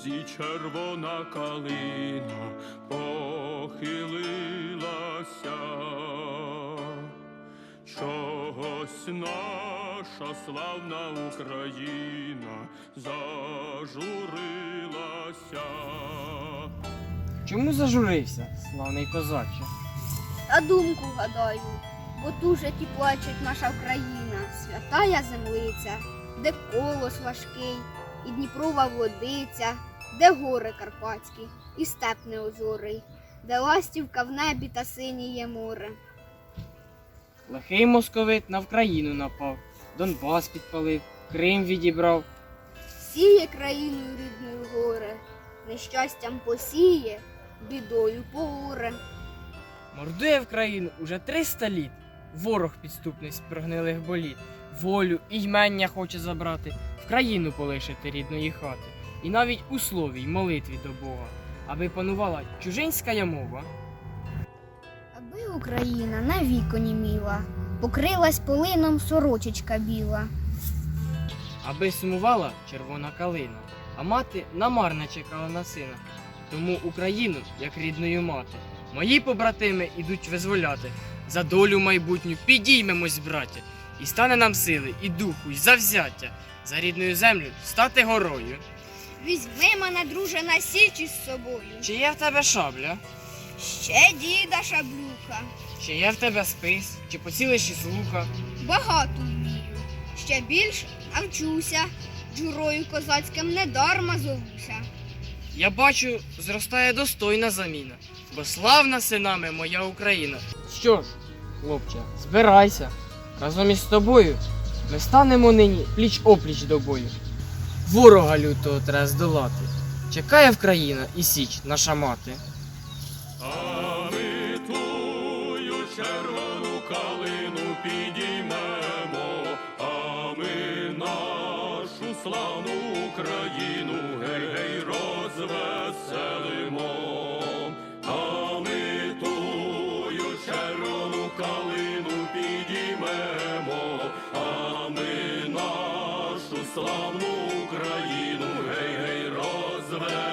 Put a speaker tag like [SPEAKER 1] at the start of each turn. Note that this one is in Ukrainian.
[SPEAKER 1] лузі червона калина похилилася. Чогось наша славна Україна зажурилася.
[SPEAKER 2] Чому зажурився, славний козаче?
[SPEAKER 3] Та думку гадаю, бо тужить і плачуть наша Україна, святая землиця, де колос важкий, і Дніпрова водиця, де гори Карпатські, і степ неозорий, де ластівка в небі та синіє море.
[SPEAKER 2] Лихий московит на Вкраїну напав, Донбас підпалив, Крим відібрав.
[SPEAKER 3] Сіє країною рідною горе, нещастям посіє, бідою поуре.
[SPEAKER 2] Мордує в країну уже 300 літ. Ворог підступний з прогнилих боліт. Волю і ймення хоче забрати, в країну полишити рідної хати. І навіть у слові й молитві до Бога, аби панувала чужинська мова.
[SPEAKER 3] Аби Україна навік оніміла, покрилась полином сорочечка біла.
[SPEAKER 2] Аби сумувала червона калина, а мати намарне чекала на сина. Тому Україну, як рідною мати, мої побратими ідуть визволяти. За долю майбутню підіймемось, браття, і стане нам сили, і духу, і завзяття за рідною землю стати горою.
[SPEAKER 3] Візьми мене, друже, на січ із собою.
[SPEAKER 2] Чи є в тебе шабля,
[SPEAKER 3] Ще діда шаблюка,
[SPEAKER 2] чи є в тебе спис, чи поцілиш із лука?
[SPEAKER 3] багато вмію. Ще більше навчуся. Джурою козацьким недарма зовуся.
[SPEAKER 2] Я бачу, зростає достойна заміна, бо славна синами моя Україна. Що ж, хлопче, збирайся. Разом із тобою ми станемо нині пліч опліч до бою. Ворога лютого треба здолати. Чекає в країна і січ наша мати.
[SPEAKER 1] А ми тую червону калину підіймемо, а ми нашу славну Україну Elizabeth.